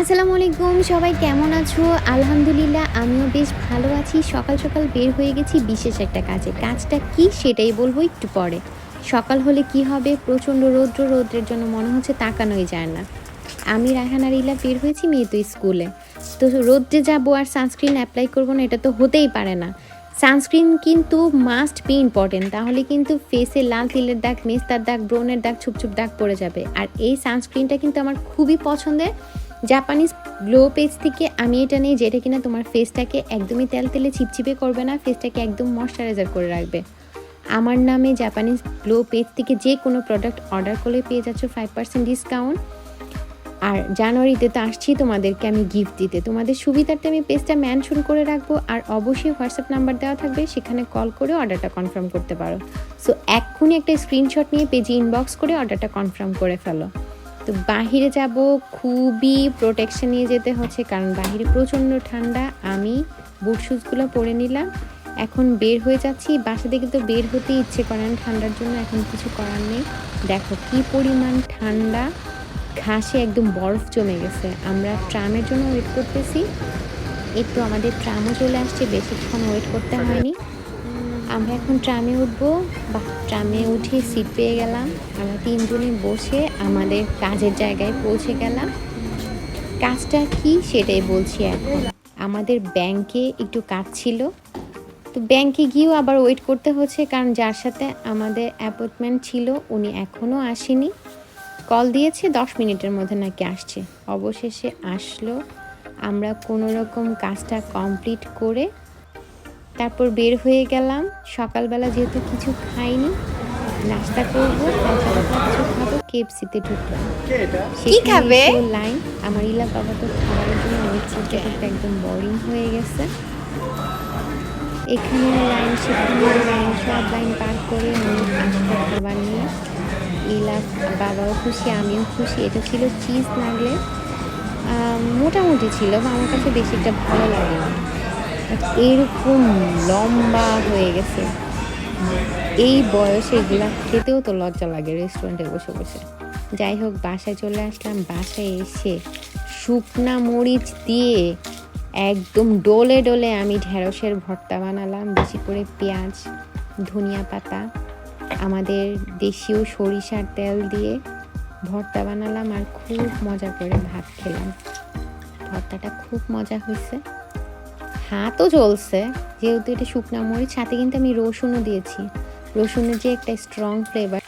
আসসালামু আলাইকুম, সবাই কেমন আছো? আলহামদুলিল্লাহ, আমিও বেশ ভালো আছি। সকাল সকাল বের হয়ে গেছি বিশেষ একটা কাজে। কাজটা কি সেটাই বলব একটু পরে। সকাল হলে কি হবে? প্রচণ্ড রৌদ্র, রৌদ্রের জন্য মনে হচ্ছে তাকানোই যায় না। আমি রায়হান আর ইলা বের হয়েছি মেয়ে তো স্কুলে। তো রোদ্রে যাব আর সানস্ক্রিন অ্যাপ্লাই করব না, এটা তো হতেই পারে না। সানস্ক্রিন কিন্তু মাস্ট বি ইম্পর্টেন্ট তাহলে কিন্তু ফেসে লাল তিলের দাগ মেস্তার দাগ ব্রনের দাগ, ছুপছুপ দাগ পড়ে যাবে। আর এই সানস্ক্রিনটা কিন্তু আমার খুবই পছন্দের। জাপানিজ গ্লো পেজ থেকে আমি এটা নিই যেটা কিনা তোমার ফেসটাকে একদমই তেল তেলে চিপচিপে করবে না ফেসটাকে একদম ময়শ্চারাইজার করে রাখবে। আমার নামে জাপানিজ গ্লো পেজ থেকে যে কোনো প্রোডাক্ট অর্ডার করলে পেয়ে যাচ্ছ ফাইভ পার্সেন্ট ডিসকাউন্ট আর জানুয়ারিতে তো আসছি তোমাদেরকে আমি গিফট দিতে। তোমাদের সুবিধার্থে আমি পেজটা মেনশন করে রাখব আর অবশ্যই হোয়াটসঅ্যাপ নাম্বার দেওয়া থাকবে, সেখানে কল করে অর্ডারটা কনফার্ম করতে পারো। সো এক্ষুনি একটা স্ক্রিনশট নিয়ে পেজে ইনবক্স করে অর্ডারটা কনফার্ম করে ফেলো। তো বাহিরে যাব খুবই প্রোটেকশন নিয়ে যেতে হচ্ছে, কারণ বাহিরে প্রচণ্ড ঠান্ডা। আমি বুট শুজগুলো পরে নিলাম, এখন বের হয়ে যাচ্ছি। বাসা থেকে তো বের হতে ইচ্ছে করে না ঠান্ডার জন্য, এখন কিছু করার নেই। দেখো কি পরিমাণ ঠান্ডা, ঘাসে একদম বরফ জমে গেছে। আমরা ট্রামের জন্য ওয়েট করতেছি। একটু আমাদের ট্রামও চলে আসছে, বেশিক্ষণ ওয়েট করতে হয়নি। আমরা এখন ট্রামে উঠবো। বা ট্রামে উঠে সিট পেয়ে গেলাম। আমরা তিনজনে বসে আমাদের কাজের জায়গায় পৌঁছে গেলাম। কাজটা কি সেটাই বলছি এখন। আমাদের ব্যাংকে একটু কাজ ছিল। তো ব্যাংকে গিয়েও আবার ওয়েট করতে হচ্ছে, কারণ যার সাথে আমাদের অ্যাপয়েন্টমেন্ট ছিল, উনি এখনও আসেনি। কল দিয়েছে, দশ মিনিটের মধ্যে নাকি আসছে। অবশেষে আসলো। আমরা কোনো রকম কাজটা কমপ্লিট করে তারপর বের হয়ে গেলাম। সকালবেলা যেহেতু কিছু খাইনি নাস্তা করব কিছু খাব কেএফসিতে ঢুকলাম। কি খাবে? লাইন আমার ইলা বাবা তো খাবারের জন্য ওয়েট করতে করতে একদম বোরিং হয়ে গেছে। এখানে লাইন সেখানে লাইন সব লাইন পার করে আমি আসব খাবার নিয়ে ইলা বাবাও খুশি আমিও খুশি। এটা ছিল চিজ নাগলে মোটামুটি ছিল বা আমার কাছে বেশি একটা ভালো লাগে না এরকম লম্বা হয়ে গেছে। এই বয়সে এগুলা খেতেও তো লজ্জা লাগে রেস্টুরেন্টে বসে বসে। যাই হোক, বাসায় চলে আসলাম। বাসায় এসে শুকনা মরিচ দিয়ে একদম ডোলে ডোলে আমি ঢেঁড়সের ভর্তা বানালাম। বেশি করে পেঁয়াজ, ধনিয়া পাতা, আমাদের দেশীয় সরিষার তেল দিয়ে ভর্তা বানালাম আর খুব মজা করে ভাত খেলাম। ভর্তাটা খুব মজা হয়েছে। হাতও চলছে যেহেতু এটা শুকনা মরিচ, সাথে কিন্তু আমি রসুনও দিয়েছি। রসুনের যে একটা স্ট্রং ফ্লেভার